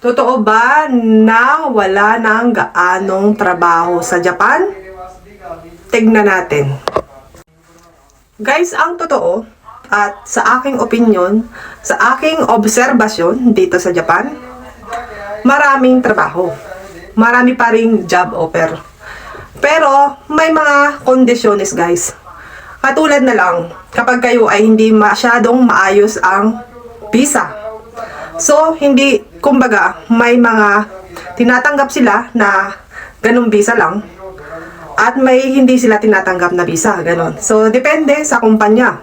Totoo ba na wala nang gaanong trabaho sa Japan? Tignan natin. Guys, ang totoo at sa aking opinion, sa aking obserbasyon dito sa Japan, maraming trabaho. Marami pa ring job offer. Pero may mga kondisyones guys. Katulad na lang, kapag kayo ay hindi masyadong maayos ang visa. So, hindi, kumbaga, may mga tinatanggap sila na ganung visa lang at may hindi sila tinatanggap na visa, ganon. So, depende sa kumpanya.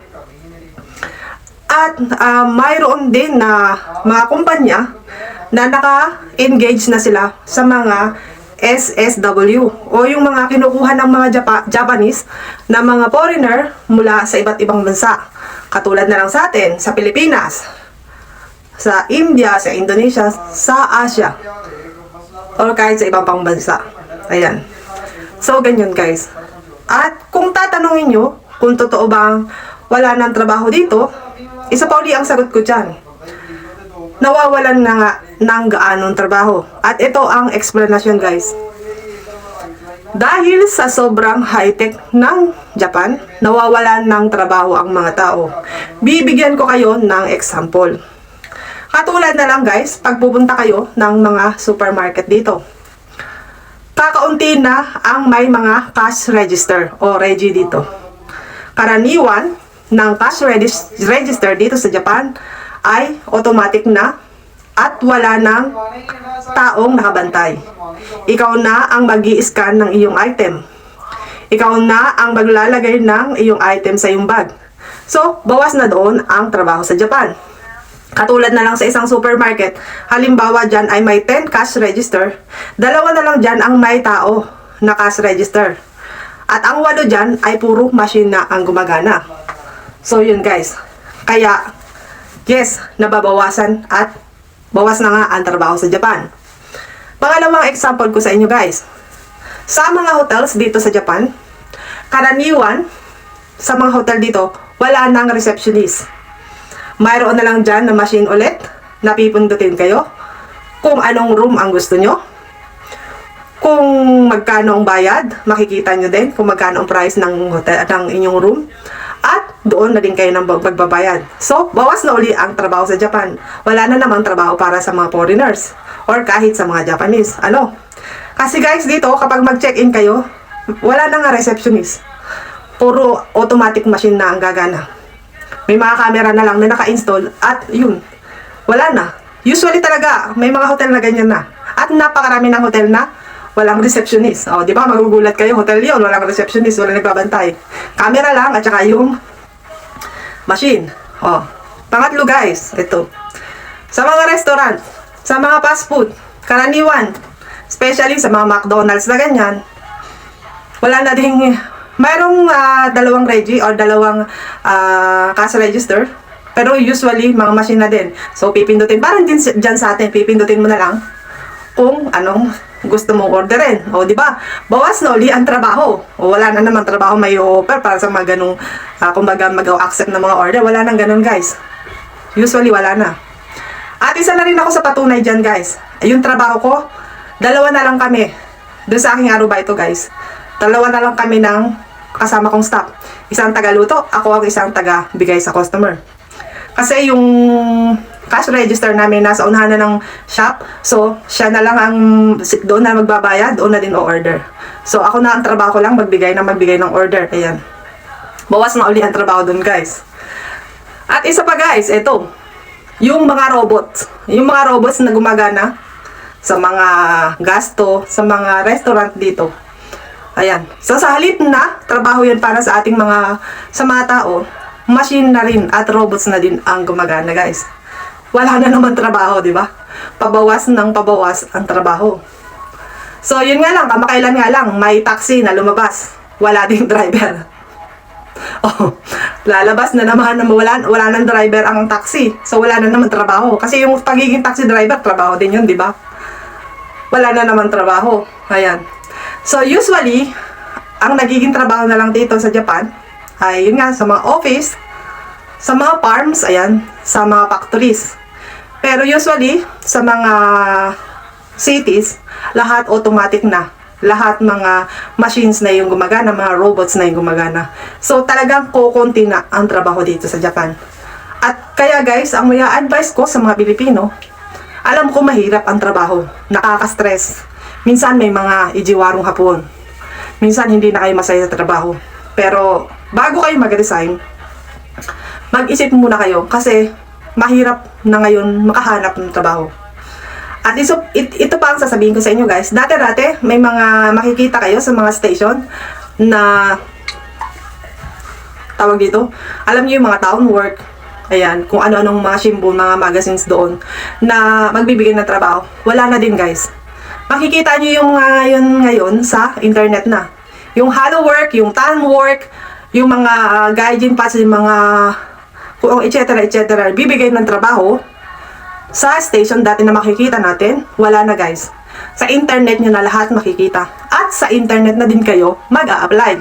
At ah, mayroon din na mga kumpanya na naka-engage na sila sa mga SSW o yung mga kinukuha ng mga Japa- Japanese na mga foreigner mula sa iba't ibang bansa. Katulad na lang sa atin, sa Pilipinas, sa India, sa Indonesia, sa Asia, or kahit sa ibang pang bansa. Ayan. So, ganyan guys. At kung tatanungin nyo kung totoo bang wala nang trabaho dito, isa pa uli ang sagot ko dyan. Nawawalan na nga ng gaanong trabaho. At ito ang explanation guys. Dahil sa sobrang high-tech ng Japan, nawawalan ng trabaho ang mga tao. Bibigyan ko kayo ng example. Katulad na lang guys, pag pupunta kayo ng mga supermarket dito. Kakaunti na ang may mga cash register o regi dito. Karaniwan ng cash regis- register dito sa Japan ay automatic na at wala ng taong nakabantay. Ikaw na ang mag scan ng iyong item. Ikaw na ang maglalagay ng iyong item sa iyong bag. So, bawas na doon ang trabaho sa Japan. Katulad na lang sa isang supermarket, halimbawa dyan ay may 10 cash register, dalawa na lang dyan ang may tao na cash register. At ang walo dyan ay puro machine na ang gumagana. So yun guys. Kaya, yes, nababawasan at bawas na nga ang trabaho sa Japan. Pangalawang example ko sa inyo guys. Sa mga hotels dito sa Japan, karaniwan sa mga hotel dito, wala nang receptionist. Mayroon na lang dyan na machine ulit na pipindutin kayo kung anong room ang gusto nyo. Kung magkano ang bayad, makikita nyo din kung magkano ang price ng hotel ng inyong room. At doon na din kayo ng magbabayad. So, bawas na uli ang trabaho sa Japan. Wala na namang trabaho para sa mga foreigners or kahit sa mga Japanese. Ano? Kasi guys, dito kapag mag-check-in kayo, wala na nga receptionist. Puro automatic machine na ang gagana. May mga camera na lang na naka-install at yun, wala na. Usually talaga, may mga hotel na ganyan na. At napakarami ng hotel na walang receptionist. O, di ba? Magugulat kayo, hotel yun, walang receptionist, walang nagbabantay. Camera lang at saka yung machine. O, pangatlo guys, ito. Sa mga restaurant, sa mga fast food, karaniwan, especially sa mga McDonald's na ganyan, wala na ding mayroong ah, dalawang regi or dalawang ah, cash register. Pero usually mga machine na din. So pipindutin. Parang din dyan sa atin pipindutin mo na lang kung anong gusto mong orderin. O di ba? Bawas na uli ang trabaho. O wala na naman trabaho may offer para sa mga ganong uh, kumbaga mag-accept ng mga order. Wala nang ganon guys. Usually wala na. At isa na rin ako sa patunay dyan guys. Yung trabaho ko dalawa na lang kami. Doon sa aking aruba ito guys? Dalawa na lang kami ng kasama kong staff. Isang tagaluto, ako ang isang taga bigay sa customer. Kasi yung cash register namin nasa unahan na ng shop. So, siya na lang ang doon na magbabayad, doon na din o-order. So, ako na ang trabaho ko lang magbigay na magbigay ng order. Ayan. Bawas na uli ang trabaho doon, guys. At isa pa, guys, ito. Yung mga robot. Yung mga robots na gumagana sa mga gasto, sa mga restaurant dito. Ayan. So sa halip na trabaho 'yan para sa ating mga sa mga tao, machine na rin at robots na din ang gumagana, guys. Wala na naman trabaho, di ba? Pabawas ng pabawas ang trabaho. So, yun nga lang, kamakailan nga lang, may taxi na lumabas. Wala ding driver. Oh, lalabas na naman na wala, wala nang driver ang taxi. So, wala na naman trabaho. Kasi yung pagiging taxi driver, trabaho din yun, di ba? Wala na naman trabaho. Ayan. So, usually, ang nagiging trabaho na lang dito sa Japan ay yun nga, sa mga office, sa mga farms, ayan, sa mga factories. Pero usually, sa mga cities, lahat automatic na. Lahat mga machines na yung gumagana, mga robots na yung gumagana. So talagang kukunti na ang trabaho dito sa Japan. At kaya guys, ang may advice ko sa mga Pilipino, alam ko mahirap ang trabaho, nakaka-stress. Minsan may mga ijiwarong hapon. Minsan hindi na kayo masaya sa trabaho. Pero bago kayo mag-resign, mag-isip muna kayo kasi mahirap na ngayon makahanap ng trabaho. At ito, it, ito pa ang sasabihin ko sa inyo guys. Dati-dati, may mga makikita kayo sa mga station na tawag dito. Alam niyo yung mga town work, ayan, kung ano-anong mga shimbun, mga magazines doon na magbibigay ng trabaho. Wala na din guys. Makikita niyo yung mga yun ngayon sa internet na. Yung hello work, yung town work, yung mga uh, gaijin pa yung mga kung etc. etc. bibigay ng trabaho sa station dati na makikita natin, wala na guys. Sa internet nyo na lahat makikita. At sa internet na din kayo mag-a-apply.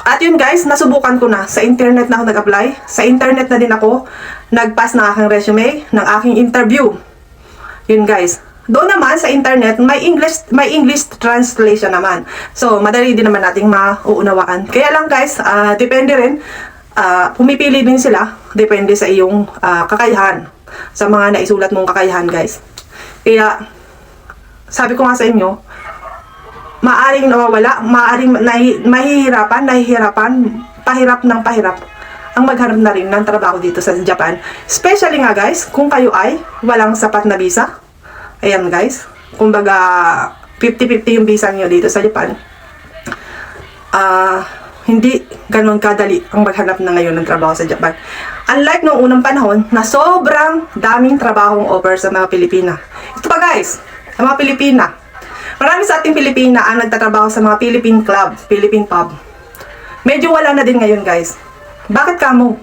At yun guys, nasubukan ko na. Sa internet na ako nag-apply. Sa internet na din ako nag-pass ng aking resume, ng aking interview. Yun guys. Doon naman sa internet, may English may English translation naman. So, madali din naman nating mauunawaan. Kaya lang guys, ah, depende rin. ah, pumipili din sila. Depende sa iyong ah, kakayahan. Sa mga naisulat mong kakayahan guys. Kaya, sabi ko nga sa inyo, maaring nawawala, maaring nahi, mahihirapan, nahihirapan, pahirap ng pahirap ang maghanap na rin ng trabaho dito sa Japan. Especially nga guys, kung kayo ay walang sapat na visa. Ayan guys, kumbaga 50-50 yung visa nyo dito sa Japan. Ah, hindi ganon kadali ang maghanap na ngayon ng trabaho sa Japan. Unlike noong unang panahon na sobrang daming trabahong offer sa mga Pilipina. Ito pa guys, sa mga Pilipina. Marami sa ating Pilipina ang nagtatrabaho sa mga Philippine Club, Philippine Pub. Medyo wala na din ngayon guys. Bakit kamo?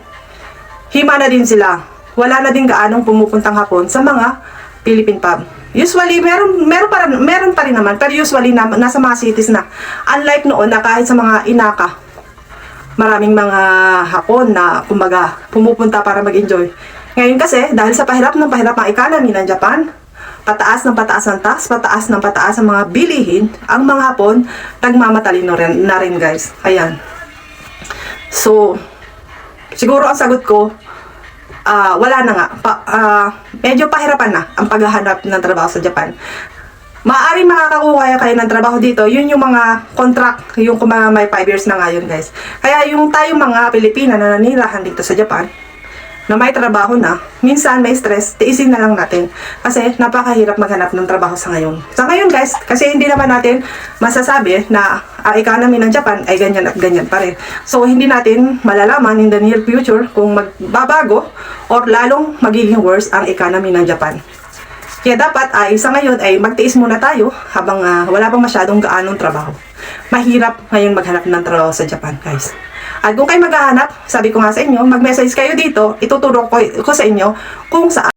Hima na din sila. Wala na din gaanong pumupuntang hapon sa mga Philippine Pub. Usually, meron, meron, pa, rin- meron pa rin naman, pero usually na, nasa mga cities na. Unlike noon na kahit sa mga inaka, maraming mga hapon na kumbaga pumupunta para mag-enjoy. Ngayon kasi, dahil sa pahirap ng pahirap ang economy ng Japan, pataas ng pataas ng tax, pataas ng pataas ang mga bilihin, ang mga hapon, nagmamatalino rin, na rin guys. Ayan. So, siguro ang sagot ko, ah wala na nga. Pa, ah, medyo pahirapan na ang paghahanap ng trabaho sa Japan. Maaari makakakuha kayo ng trabaho dito, yun yung mga contract, yung mga may 5 years na ngayon guys. Kaya yung tayo mga Pilipina na nanirahan dito sa Japan, na may trabaho na, minsan may stress, tiisin na lang natin. Kasi napakahirap maghanap ng trabaho sa ngayon. Sa ngayon guys, kasi hindi naman natin masasabi na ang economy ng Japan ay ganyan at ganyan pa rin. So hindi natin malalaman in the near future kung magbabago or lalong magiging worse ang economy ng Japan. Kaya dapat ay sa ngayon ay magtiis muna tayo habang ah, wala pang masyadong gaanong trabaho. Mahirap ngayon maghanap ng trabaho sa Japan, guys. At kung kayo maghahanap, sabi ko nga sa inyo, mag-message kayo dito, ituturo ko, ko sa inyo kung saan